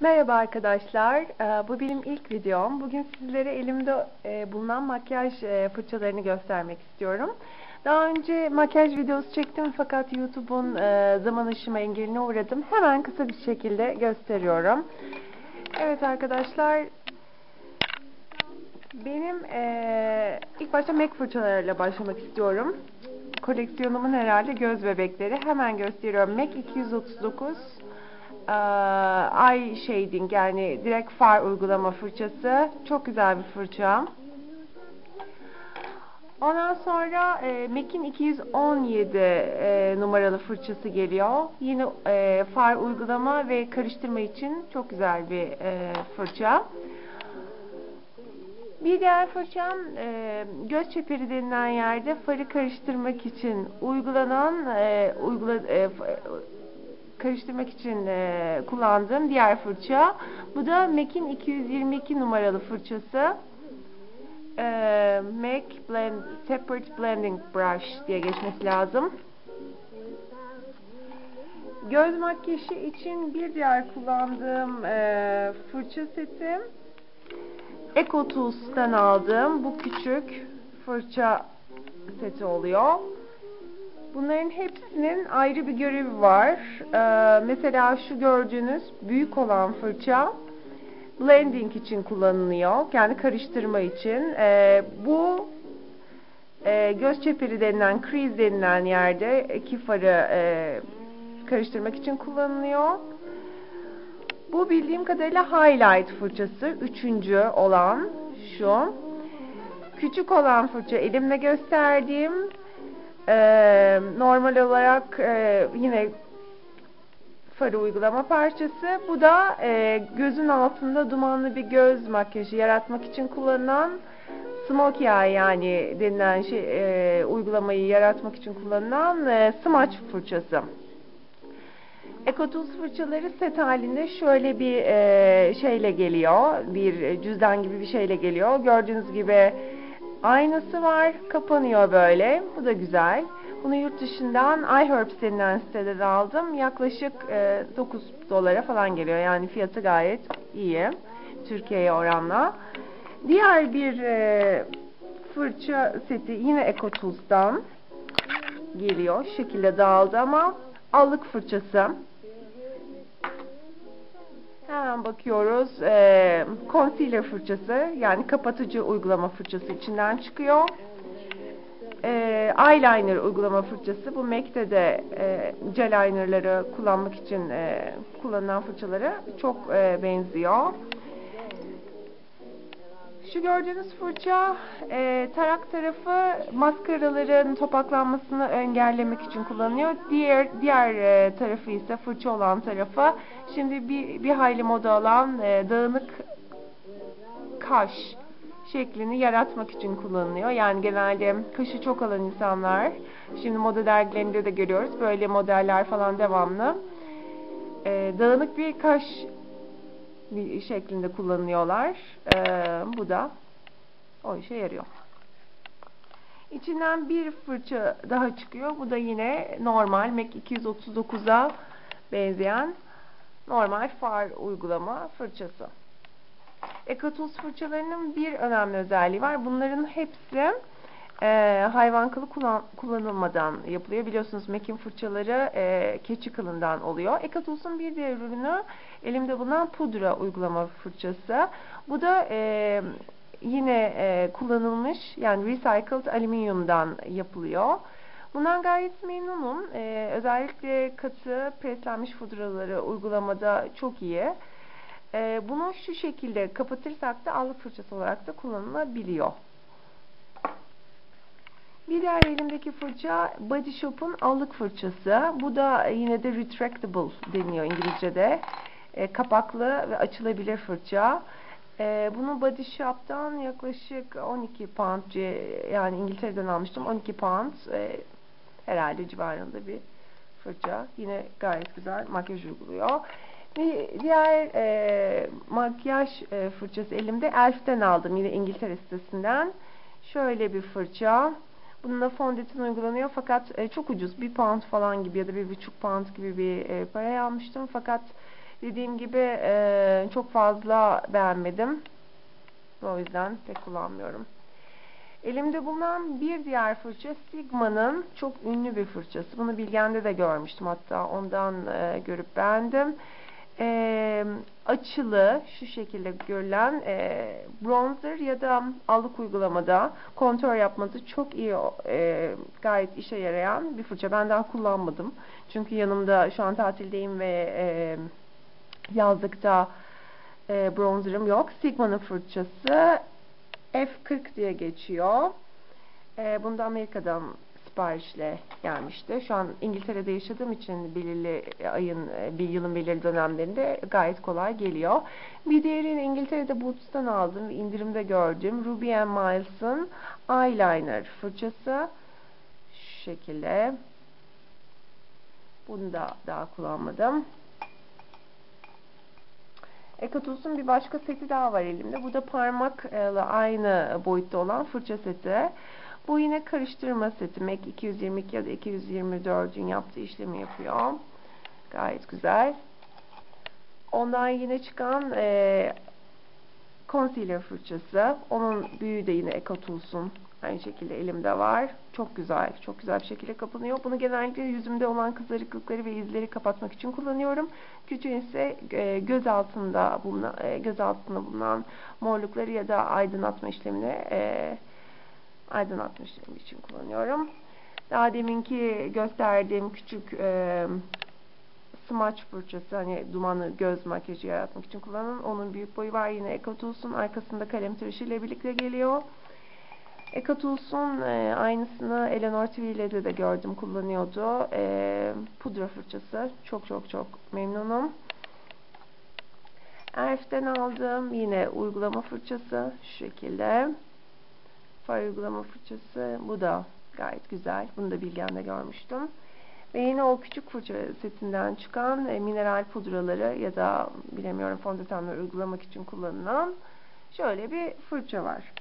Merhaba arkadaşlar. Ee, Bu benim ilk videom. Bugün sizlere elimde e, bulunan makyaj e, fırçalarını göstermek istiyorum. Daha önce makyaj videosu çektim fakat YouTube'un e, zaman aşımı engeline uğradım. Hemen kısa bir şekilde gösteriyorum. Evet arkadaşlar. Benim ilk başta MAC fırçalarıyla başlamak istiyorum. Koleksiyonumun herhalde göz bebekleri. Hemen gösteriyorum. MAC 239 eye shading yani direkt far uygulama fırçası. Çok güzel bir fırça. Ondan sonra e, MAC'in 217 e, numaralı fırçası geliyor. Yine e, far uygulama ve karıştırma için çok güzel bir e, fırça. Bir diğer fırçam e, göz çeperi denilen yerde farı karıştırmak için uygulanan e, uygula, e, karıştırmak için e, kullandığım diğer fırça. Bu da MAC'in 222 numaralı fırçası. E, MAC Blend, Separate Blending Brush diye geçmesi lazım. Göz makyajı için bir diğer kullandığım e, fırça setim. Eco Tools'tan aldığım bu küçük fırça seti oluyor. Bunların hepsinin ayrı bir görevi var. Ee, mesela şu gördüğünüz büyük olan fırça blending için kullanılıyor. Yani karıştırma için. Ee, bu e, göz çeperi denilen, crease denilen yerde iki farı e, karıştırmak için kullanılıyor. Bu bildiğim kadarıyla highlight fırçası. Üçüncü olan şu. Küçük olan fırça elimle gösterdiğim ee, normal olarak e, yine farı uygulama parçası. Bu da e, gözün altında dumanlı bir göz makyajı yaratmak için kullanılan smoky eye yani denilen şey, e, uygulamayı yaratmak için kullanılan e, smaç fırçası. Ekotools fırçaları set halinde şöyle bir e, şeyle geliyor. Bir cüzdan gibi bir şeyle geliyor. Gördüğünüz gibi aynası var. Kapanıyor böyle. Bu da güzel. Bunu yurt dışından iHerbs denilen siteden aldım. Yaklaşık e, 9 dolara falan geliyor. Yani fiyatı gayet iyi. Türkiye'ye oranla. Diğer bir e, fırça seti yine EcoTools'tan geliyor. Şu şekilde dağıldı ama allık fırçası. Hemen bakıyoruz. E, concealer fırçası yani kapatıcı uygulama fırçası içinden çıkıyor. E, eyeliner uygulama fırçası. Bu MAC'te de e, gel linerları kullanmak için e, kullanılan fırçalara çok e, benziyor. Şu gördüğünüz fırça e, tarak tarafı maskaraların topaklanmasını engellemek için kullanılıyor. Diğer diğer e, tarafı ise fırça olan tarafı şimdi bir, bir hayli moda olan e, dağınık kaş şeklini yaratmak için kullanılıyor. Yani genelde kaşı çok alan insanlar şimdi moda dergilerinde de görüyoruz. Böyle modeller falan devamlı. E, dağınık bir kaş bir şeklinde kullanıyorlar. Ee, bu da o işe yarıyor. İçinden bir fırça daha çıkıyor. Bu da yine normal MAC 239'a benzeyen normal far uygulama fırçası. Ekatools fırçalarının bir önemli özelliği var. Bunların hepsi e, hayvan kılı kullan, kullanılmadan yapılıyor. Biliyorsunuz Mac'in fırçaları e, keçi kılından oluyor. Ekatos'un bir diğer ürünü elimde bulunan pudra uygulama fırçası. Bu da e, yine e, kullanılmış yani recycled alüminyumdan yapılıyor. Bundan gayet memnunum. E, özellikle katı preslenmiş pudraları uygulamada çok iyi. E, bunu şu şekilde kapatırsak da allık fırçası olarak da kullanılabiliyor. Bir diğer elimdeki fırça Body Shop'un allık fırçası. Bu da yine de retractable deniyor İngilizce'de. E, kapaklı ve açılabilir fırça. E, bunu Body Shop'tan yaklaşık 12 pound yani İngiltere'den almıştım. 12 pound e, herhalde civarında bir fırça. Yine gayet güzel makyaj uyguluyor. Bir diğer e, makyaj e, fırçası elimde Elf'ten aldım. Yine İngiltere sitesinden. Şöyle bir fırça. Bununla fondöten uygulanıyor fakat e, çok ucuz. Bir pound falan gibi ya da bir buçuk pound gibi bir e, paraya almıştım. Fakat Dediğim gibi e, çok fazla beğenmedim. O yüzden pek kullanmıyorum. Elimde bulunan bir diğer fırça Sigma'nın çok ünlü bir fırçası. Bunu Bilgen'de de görmüştüm hatta ondan e, görüp beğendim. E, açılı şu şekilde görülen e, bronzer ya da allık uygulamada kontör yapması çok iyi e, gayet işe yarayan bir fırça. Ben daha kullanmadım. Çünkü yanımda şu an tatildeyim ve e, yazlıkta e, bronzerım yok. Sigma'nın fırçası F40 diye geçiyor. E, bunu da Amerika'dan siparişle gelmişti. Şu an İngiltere'de yaşadığım için belirli ayın, e, bir yılın belirli dönemlerinde gayet kolay geliyor. Bir diğerini İngiltere'de Boots'tan aldım indirimde gördüm. Ruby Miles'ın eyeliner fırçası. Şu şekilde. Bunu da daha kullanmadım. Ekatos'un bir başka seti daha var elimde. Bu da parmakla aynı boyutta olan fırça seti. Bu yine karıştırma seti. MAC 222 ya da 224'ün yaptığı işlemi yapıyor. Gayet güzel. Ondan yine çıkan e, concealer fırçası. Onun büyüğü de yine Ekatos'un. Aynı şekilde elimde var. Çok güzel. Çok güzel bir şekilde kapanıyor. Bunu genellikle yüzümde olan kızarıklıkları ve izleri kapatmak için kullanıyorum. Küçüğü ise e, göz altında bulunan, e, göz altında bulunan morlukları ya da aydınlatma işlemini e, aydınlatma işlemi için kullanıyorum. Daha deminki gösterdiğim küçük e, smaç fırçası hani dumanı göz makyajı yaratmak için kullanılan onun büyük boyu var yine Ekotuls'un arkasında kalem tıraşı ile birlikte geliyor. Ekatuls'un e, aynısını Eleanor TV'de de gördüm kullanıyordu. E, pudra fırçası. Çok çok çok memnunum. Elf'ten aldım. Yine uygulama fırçası. Şu şekilde. Far uygulama fırçası. Bu da gayet güzel. Bunu da Bilgen'de görmüştüm. Ve yine o küçük fırça setinden çıkan e, mineral pudraları ya da bilemiyorum fondötenleri uygulamak için kullanılan şöyle bir fırça var.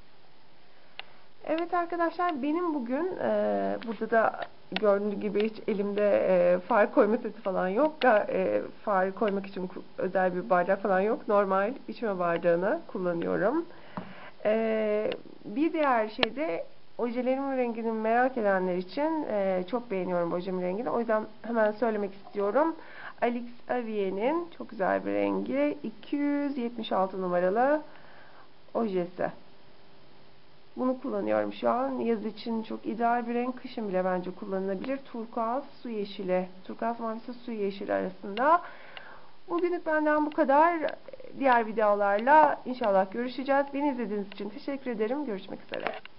Evet arkadaşlar benim bugün e, burada da gördüğünüz gibi hiç elimde e, far koyma seti falan yok. E, far koymak için özel bir bardak falan yok. Normal içme bardağını kullanıyorum. E, bir diğer şey de ojelerimin rengini merak edenler için e, çok beğeniyorum ojemin rengini. O yüzden hemen söylemek istiyorum. Alix Avie'nin çok güzel bir rengi 276 numaralı ojesi. Bunu kullanıyorum şu an. Yaz için çok ideal bir renk. Kışın bile bence kullanılabilir. Turkuaz su yeşili. Turkuaz mavisi su yeşili arasında. Bugünlük benden bu kadar. Diğer videolarla inşallah görüşeceğiz. Beni izlediğiniz için teşekkür ederim. Görüşmek üzere.